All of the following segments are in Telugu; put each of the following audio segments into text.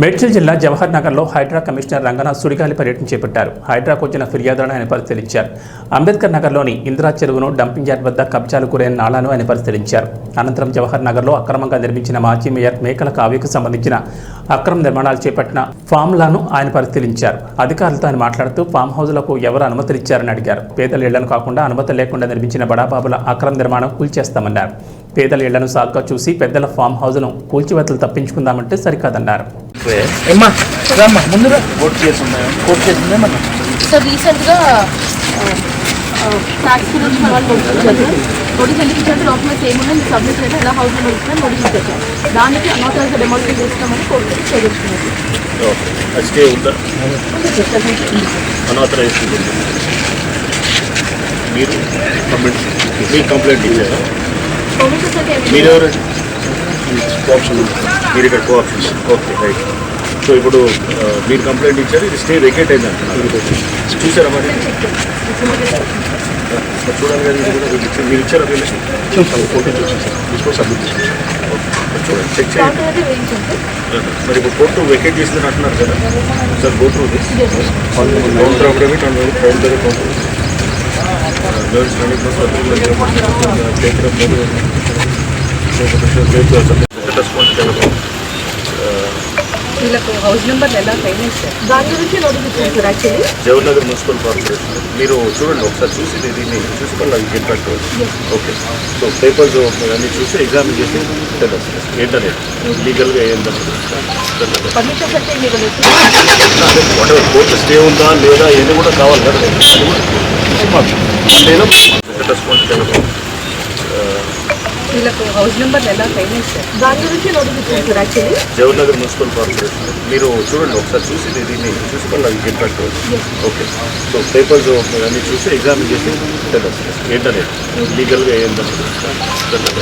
మేడ్చల్ జిల్లా జవహర్ నగర్లో హైడ్రా కమిషనర్ రంగనాథ్ సుడిగాలి పర్యటన చేపట్టారు. హైడ్రాకు వచ్చిన ఫిర్యాదులను ఆయన పరిశీలించారు. అంబేద్కర్ నగర్లోని ఇందిరా చెరువును డంపింగ్ యార్డ్ వద్ద కబ్జాలు గురైన నాళాను ఆయన పరిశీలించారు. అనంతరం జవహర్ నగర్లో అక్రమంగా నిర్మించిన మాజీ మేయర్ మేకల కావ్యకు సంబంధించిన అక్రమ నిర్మాణాలు చేపట్టిన ఫామ్లను ఆయన పరిశీలించారు. అధికారులతో ఆయన మాట్లాడుతూ ఫామ్ హౌస్లకు ఎవరు అనుమతులు ఇచ్చారని అడిగారు. పేదల ఇళ్ళను కాకుండా అనుమతి లేకుండా నిర్మించిన బడాబాబుల అక్రమ నిర్మాణం కూల్చేస్తామన్నారు. పేదల ఇళ్ళను సాగ్గా చూసి పెద్దల ఫామ్ హౌస్ను కూల్చివేతలు తప్పించుకుందామంటే సరికాదన్నారు. ఏమ్మా రామ్మా ముందుగా కోర్టు కేసు ఉన్నాయా? కోర్టు కేసు ఉందేమన్నా సార్ రీసెంట్గా ట్యాక్స్ గురించి మన వాళ్ళు డాక్యుమెంట్స్ మీరు సబ్మిట్ ఎలా హౌస్ దానికి డెమాలిషన్ చేస్తామని కోర్టు కంప్లైంట్ ఇచ్చారా? పర్మిషన్ మీరు ఎవరు కోఆప్షన్ మీరు ఇక్కడ కోఆప్షన్ ఓకే రైట్ సో ఇప్పుడు uh, మీరు కంప్లైంట్ ఇచ్చారు ఇది స్టే వెకేట్ అయింది అంటున్నారు. చూసారా మరి? చూడాలి కానీ ఇది కూడా మీరు ఇచ్చారా వీళ్ళు ఫోటో చూసాను సార్ తీసుకో సబ్మిట్ చేశాను చూడండి చెక్ చేయండి. మరి ఇప్పుడు కోర్టు వెకేట్ చేసిందని అంటున్నారు కదా sir go through this counter affidavit and counter counter nurse వీళ్ళకు హౌస్ నెంబర్లు ఎలా ఫైనాన్స్ సార్ దాని గురించి నోటీస్ ఇచ్చారు sir actually Jawaharnagar municipal corporation. మీరు చూడండి ఒకసారి చూసి దీన్ని చూసి మళ్ళీ అది get back okay so papers అన్ని చూసి ఎగ్జామ్ చేసి తెలుసు ఏంటనే లీగల్గా ఏంటనే పర్మిషన్స్ అయితే ఏమి ఇవ్వలేదు వాట్ ఎవర్ కోర్టు స్టే ఉందా లేదా ఏది కూడా కావాలి కదా. మాకు అంతేనా రెస్పాన్స్ వీళ్ళకు హౌస్ నెంబర్లు ఎలా ఫైనాన్స్ దాని గురించి నోటీస్ ఇచ్చారు sir actually Jawaharnagar municipal corporation. మీరు చూడండి ఒకసారి చూసి దీన్ని చూసి మళ్ళీ అది get back okay so papers అన్ని చూసి ఎగ్జామ్ చేసి ఏంటనే లీగల్గా ఏంటనే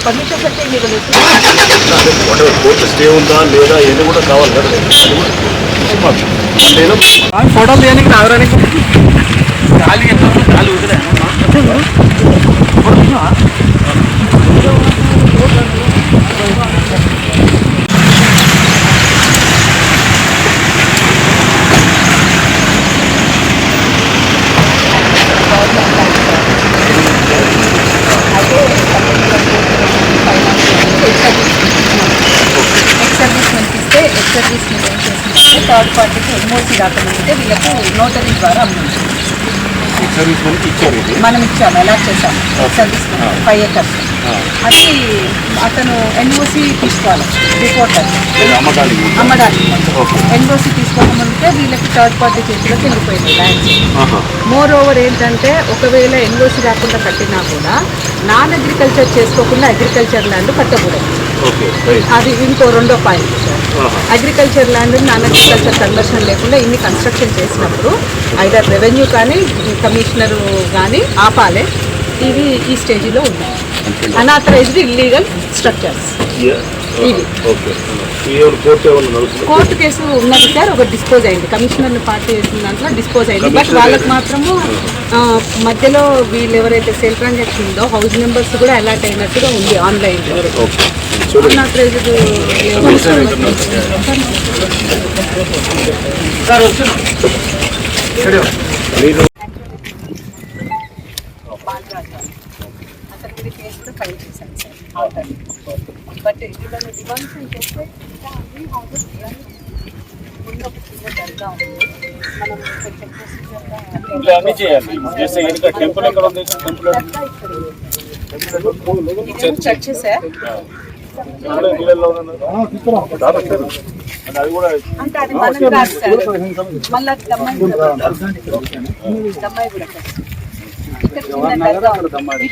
పర్మిషన్స్ అయితే ఏమి ఇవ్వలేదు వాట్ ఎవర్ కోర్టు స్టే ఉందా లేదా ఏది కూడా కావాలి కదా. ఫోటోలు తీయడానికి రావడానికి సర్వీస్ మీద ఏం థర్డ్ పార్టీకి ఎన్ఓసి రాకముందే వీళ్ళకు నోటరీ ద్వారా ఇది? మనం ఇచ్చాము ఎలా చేసాం ఎక్స్ సర్వీస్ ఫైవ్ ఎకర్స్ అది అతను ఎన్ఓసి తీసుకోవాలి రిపోర్టర్ అమ్మడానికి. ఎన్ఓసి తీసుకోకముందే వీళ్ళకి థర్డ్ పార్టీ చేతిలోకి వెళ్ళిపోయింది ల్యాండ్స్ ఆహా. మోర్ ఓవర్ ఏంటంటే ఒకవేళ ఎన్ఓసి రాకుండా కట్టినా కూడా నాన్ అగ్రికల్చర్ చేసుకోకుండా అగ్రికల్చర్ ల్యాండ్ కట్టకూడదు. అది ఇంకో రెండో point. Agriculture land non agriculture conversion లేకుండా ఇన్ని కన్స్ట్రక్షన్ చేసినప్పుడు ఐదర్ రెవెన్యూ కానీ కమిషనర్ కానీ ఆపాలే. ఇవి ఈ స్టేజ్లో ఉన్నాయి. Unauthorized illegal structures court case ఉన్నది సార్ ఒక డిస్పోజ్ అయింది. కమిషనర్ పార్టీ చేసిన దాంట్లో డిస్పోజ్ అయింది. బట్ వాళ్ళకి మాత్రము మధ్యలో వీళ్ళు ఎవరైతే సేల్ ట్రాన్సాక్షన్ ఉందో హౌస్ నెంబర్స్ కూడా అలాట్ అయినట్టుగా ఉంది ఆన్లైన్ ఓకే. చూడండి. అనాథరైజ్డ్ మీరు కేసు కూడా ఫైల్ చేశాను సార్. బట్ వీళ్ళని డిమాండ్స్ చేస్తే ఇంకా అన్ని హౌసెస్ ముందు ఒక చిన్న దర్గా ఉంది. మనం కొంచెం ప్రొసీజర్గా చేస్తే ఇక్కడ చర్చ్ సార్. అంటే అది మనం కాదు సార్. మళ్ళీ దమ్మాయి కూడా దమ్మాయి కూడా సార్ ఇక్కడ ఇది నగర్ అది దమ్మాయి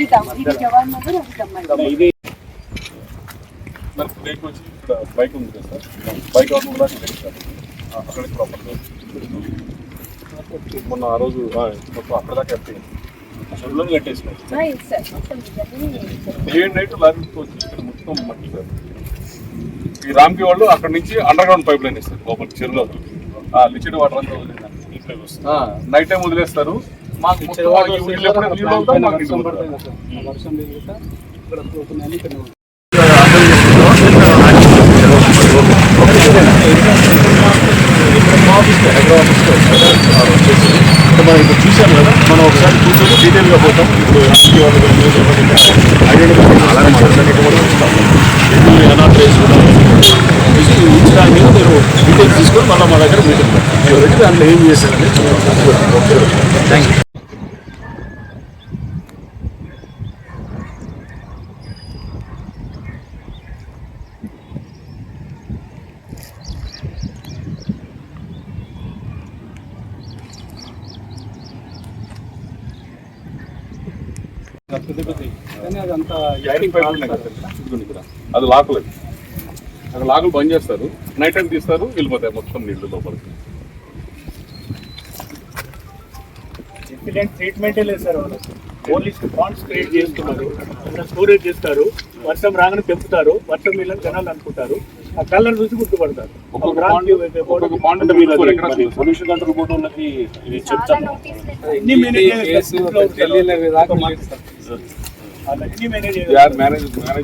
బ్రేక్ వచ్చి ఇక్కడ బైక్ ఉంది కదా సార్ బైక్ అవుట్ కూడా అక్కడ ప్రాపర్ మొన్న ఆ రోజు ఆ, మొత్తం అప్పటిదాకా చెరువులను కట్టేసినాయి డే అండ్ నైట్ లారీకి వచ్చి ఇక్కడ మొత్తం మట్టి సార్ ఈ రామ్కి వాళ్ళు అక్కడ నుంచి అండర్ గ్రౌండ్ పైప్ లైన్ ఇస్తారు లోపల చెరువులో లిచిడ్ వాటర్ అంతా వదిలేదు నైట్ టైం వదిలేస్తారు. మాకు మనం ఇప్పుడు చూసాం కదా మనం ఒకసారి కూర్చొని డీటెయిల్గా పోతాం ఇప్పుడు రాజకీయ వాళ్ళు న్యూస్ ఐడెంటిఫై కూడా ఇస్తాం ఎన్ని అనాథరైజ్ కూడా తీసి ఇచ్చడానికి మీద మీరు డీటెయిల్స్ తీసుకొని మళ్ళీ మా దగ్గర మీటింగ్ పెట్టాం దాంట్లో ఏం చేశారని థ్యాంక్ యూ ఇదిగోండి ఇక్కడ. అది అక్కడ లాకులు బంద్ చేస్తారు. నైట్ టైం తీస్తారు వెళ్ళిపోతాయి మొత్తం నీళ్ళు లోపలికి. ట్రీట్మెంటే లేదు సార్ ఓన్లీ బాండ్స్ క్రియేట్ చేస్తున్నారు. స్టోరేజ్ చేస్తారు. వర్షం రాగానే తెంపుతారు. వర్షం వీళ్ళని జనాలు అనుకుంటారు. ఆ కలర్ చూసి గుర్తుపడతారు. ఒక్కొక్క ఉంది. పొల్యూషన్ కంట్రోల్ బోర్డు వాళ్ళకి ఇది చెప్తాను అన్ని మేనేజ్ చేస్తారు.